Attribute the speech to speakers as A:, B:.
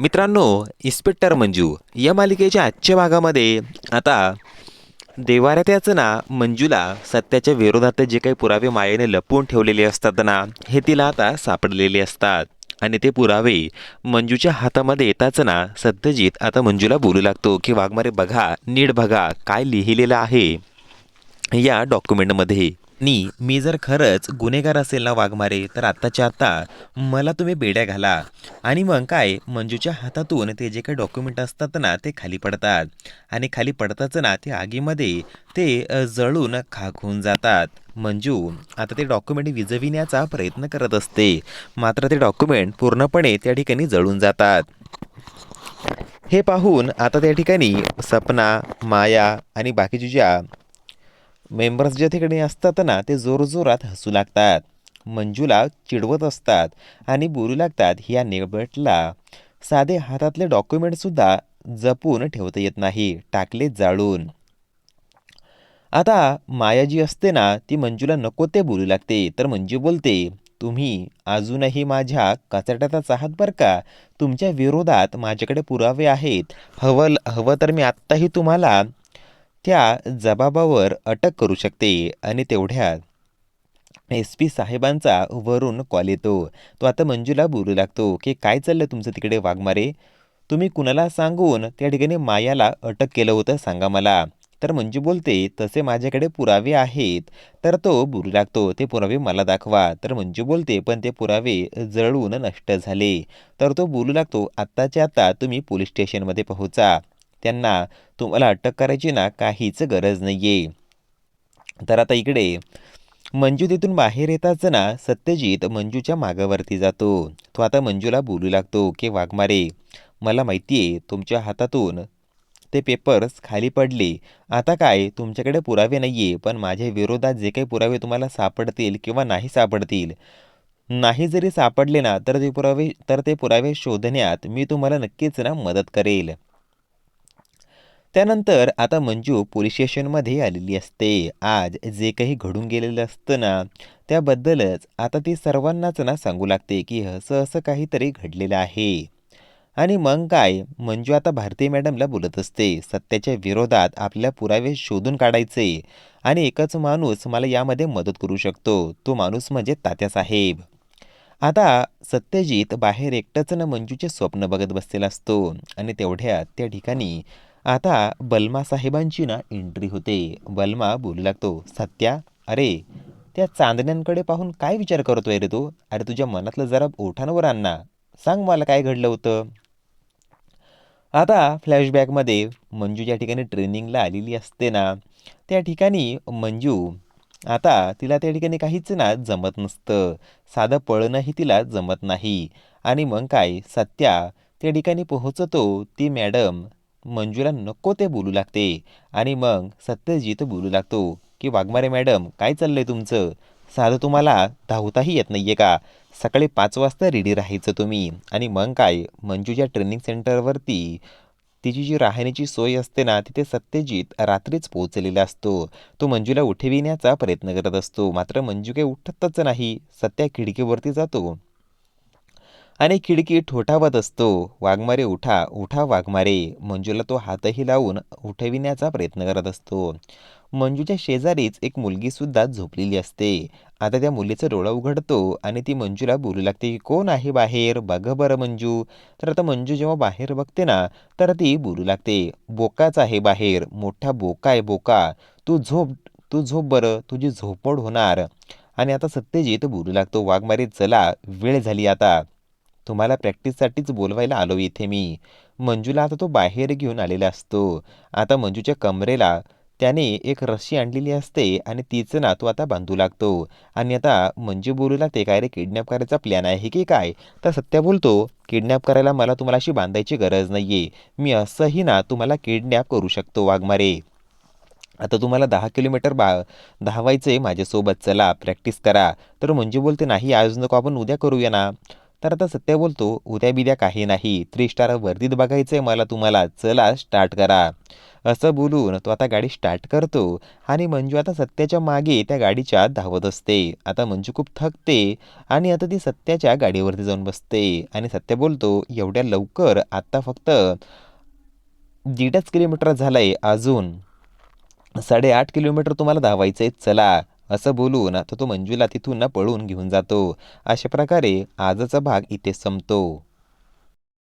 A: मित्रांनो इन्स्पेक्टर मंजू या मालिकेच्या आजच्या भागामध्ये आता देवाऱ्यात याचं ना मंजूला सत्याच्या विरोधात जे काही पुरावे मायेने लपवून ठेवलेले असतात ना हे तिला आता सापडलेले असतात. आणि ते पुरावे मंजूच्या हातामध्ये येताच ना सत्यजित आता मंजूला बोलू लागतो की वाघमारे बघा नीट बघा काय लिहिलेलं आहे? या डॉक्युमेंटमध्ये नी मी जर खरंच गुन्हेगार असेल ना वाघमारे तर आत्ताच्या आत्ता मला तुम्ही बेड्या घाला. आणि मग काय मंजूच्या हातातून ते जे काही डॉक्युमेंट असतात ना ते खाली पडतात. आणि खाली पडताच ना ते आगीमध्ये ते जळून खाक होऊन जातात. मंजू आता ते डॉक्युमेंट विजविण्याचा प्रयत्न करत असते. मात्र ते डॉक्युमेंट पूर्णपणे त्या ठिकाणी जळून जातात. हे पाहून आता त्या ठिकाणी सपना माया आणि बाकीच्या ज्या मेंबर्स ज्या ठिकाणी असतात ना ते जोरजोरात हसू लागतात. मंजूला चिडवत असतात आणि बोलू लागतात ह्या नेबटला साधे हातातले डॉक्युमेंटसुद्धा जपून ठेवता येत नाही टाकले जाळून. आता माया जी असते ना ती मंजूला नको ते बोलू लागते. तर मंजू बोलते तुम्ही अजूनही माझ्या कचाट्यातच आहात बरं का? तुमच्या विरोधात माझ्याकडे पुरावे आहेत. हवं हवं तर मी आत्ताही तुम्हाला त्या जबाबावर अटक करू शकते आणि तेवढ्यात एस पी साहेबांचा वरून कॉल येतो. तो आता मंजूला बोलू लागतो की काय चाललं तुमचं तिकडे वाघमारे? तुम्ही कुणाला सांगून त्या ठिकाणी मायाला अटक केलं होतं सांगा मला. तर मंजू बोलते तसे माझ्याकडे पुरावे आहेत. तर तो बोलू लागतो ते पुरावे मला दाखवा. तर मंजू बोलते पण ते पुरावे जळून नष्ट झाले. तर तो बोलू लागतो आत्ताच्या आत्ता तुम्ही पोलीस स्टेशनमध्ये पोहोचा. त्यांना तुम्हाला अटक करायची ना काहीच गरज नाही आहे तर आता इकडे मंजू तिथून बाहेर येताच ना सत्यजित मंजूच्या मागावरती जातो. तो आता मंजूला बोलू लागतो की वाघमारे मला माहिती आहे तुमच्या हातातून ते पेपर्स खाली पडले. आता काय तुमच्याकडे पुरावे नाही आहे पण माझ्या विरोधात जे काही पुरावे तुम्हाला सापडतील किंवा नाही सापडतील नाही जरी सापडले ना तर ते पुरावे तर ते पुरावे शोधण्यात मी तुम्हाला नक्कीच ना मदत करेल. त्यानंतर आता मंजू पोलीस स्टेशनमध्ये आलेली असते. आज जे काही घडून गेलेलं असतं ना त्याबद्दलच आता ती सर्वांनाच ना सांगू लागते की असं असं काहीतरी घडलेलं आहे. आणि मग काय? मंजू आता भारती मॅडमला बोलत असते. सत्याच्या विरोधात आपल्या पुरावे शोधून काढायचे. आणि एकच माणूस मला यामध्ये मदत करू शकतो. तो माणूस म्हणजे तात्यासाहेब आता सत्यजित बाहेर एकटंच ना मंजूचे स्वप्न बघत बसलेला असतो. आणि तेवढ्यात त्या ठिकाणी आता बलमा साहेबांची ना एंट्री होते. बलमा बोलू लागतो सत्या अरे त्या चांदण्यांकडे पाहून काय विचार करतोय रे तू? अरे तुझ्या मनातलं जरा ओठांवर आण सांग मला काय घडलं होतं. आता फ्लॅशबॅकमध्ये मंजू ज्या ठिकाणी ट्रेनिंगला आलेली असते ना त्या ठिकाणी मंजू आता तिला त्या ठिकाणी काहीच ना जमत नसतं. साधं पळणंही तिला जमत नाही. आणि मग काय सत्या त्या ठिकाणी पोहोचतो ती मॅडम मंजूला नको ते बोलू लागते. आणि मग सत्यजित बोलू लागतो की वाघमारे मॅडम काय चाललंय तुमचं? साधं तुम्हाला धावताही येत नाहीये का? सकाळी पाच वाजता रेडी राहायचं तुम्ही. आणि मग काय? मंजूच्या ट्रेनिंग सेंटरवरती तिची जी राहण्याची सोय असते ना तिथे सत्यजित रात्रीच पोहोचलेला असतो. तो मंजूला उठविण्याचा प्रयत्न करत असतो. मात्र मंजू काही उठतच नाही. सत्या खिडकीवरती जातो. आणि खिडकी ठोठावत असतो. वाघमारे उठा उठा वाघमारे. मंजूला तो हातही लावून उठविण्याचा प्रयत्न करत असतो. मंजूच्या शेजारीच एक मुलगी सुद्धा झोपलेली असते. आता त्या मुलीचं डोळा उघडतो आणि ती मंजूला बोलू लागते की कोण आहे बाहेर? बघ बरं मंजू. तर आता मंजू जेव्हा बाहेर बघते ना तर ती बोलू लागते बोकाच आहे बाहेर. मोठा बोका आहे बोका. तू झोप तू झोप बरं. तुझी झोपड होणार. आणि आता सत्यजित बोलू लागतो वाघमारे चला. वेळ झाली आता. तुम्हाला प्रॅक्टिससाठीच बोलवायला आलो इथे मी. मंजूला आता तो बाहेर घेऊन आलेला असतो. आता मंजूच्या कमरेला त्याने एक रस्सी आणलेली असते आणि तिचं ना तो आता बांधू लागतो. आणि आता मंजू बोलूला ते काय रे किडनॅप करायचा प्लॅन आहे की काय? तर सत्या बोलतो किडनॅप करायला मला तुम्हाला अशी बांधायची गरज नाही आहे मी असंही ना तुम्हाला किडनॅप करू शकतो वाघमारे. आता तुम्हाला दहा किलोमीटर बा धावायचं आहे माझ्यासोबत चला प्रॅक्टिस करा. तर मंजू बोलते नाही आज नको आपण उद्या करूया ना. तर आता सत्य बोलतो उद्या बिद्या काही नाही. थ्री स्टार वर्दीत बघायचं आहे मला तुम्हाला. चला स्टार्ट करा. असं बोलून तो आता गाडी स्टार्ट करतो आणि मंजू आता सत्याच्या मागे त्या गाडीच्या धावत असते. आता मंजू खूप थकते आणि आता ती सत्याच्या गाडीवरती जाऊन बसते आणि सत्य बोलतो एवढ्या लवकर? आत्ता फक्त दीडच किलोमीटर झालं आहे अजून. साडेआठ किलोमीटर तुम्हाला धावायचं आहे चला. असं बोलून आता तो मंजूला तिथून पळून घेऊन जातो. अशा प्रकारे आजचा भाग इथे संपतो.